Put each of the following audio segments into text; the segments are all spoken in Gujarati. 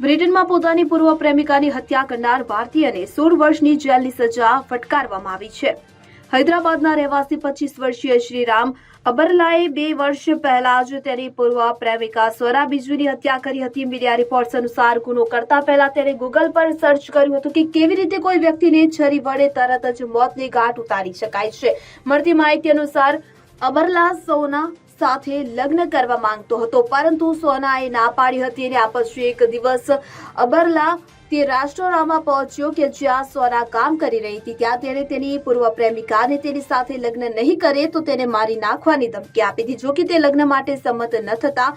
બ્રિટનમાં પોતાની પૂર્વ પ્રેમિકાની હત્યા કરનાર ભારતીયને સોળ વર્ષની જેલની સજા ફટકારવામાં આવી છે. હૈદરાબાદના રહેવાસી પચીસ વર્ષીય શ્રીરામ અબરલાએ બે વર્ષ પહેલા જ તેની પૂર્વ પ્રેમિકા સ્વરા બીજુની હત્યા કરી હતી. મીડિયા રિપોર્ટ્સ અનુસાર ગુનો કરતા પહેલા તેણે ગૂગલ પર સર્ચ કર્યું હતું કે કેવી રીતે કોઈ વ્યક્તિને છરી વડે તરત જ મોતની ગાંઠ ઉતારી શકાય છે. મળતી માહિતી અનુસાર અબરલા સોના સાથે લગ્ન કરવા માંગતો હતો. પરંતુ સોનાએ ના પાડી હતી અને આ પછી એક દિવસ અબરલા તે રાષ્ટ્રોરામાં પહોંચ્યો કે જ્યાં સોના કામ કરી રહી હતી. ત્યાં તેણે તેની પૂર્વ પ્રેમિકાને તેની સાથે લગ્ન નહીં કરે તો તેને મારી નાખવાની ધમકી આપી હતી જોકે તે લગ્ન માટે સંમત ન થતા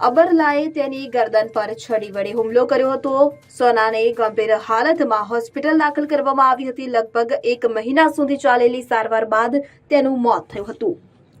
અબરલાએ તેની ગરદન પર છડી વડે હુમલો કર્યો હતો. સોનાને ગંભીર હાલતમાં હોસ્પિટલ દાખલ કરવામાં આવી હતી. લગભગ એક મહિના સુધી ચાલેલી સારવાર બાદ તેનું મોત થયું હતું.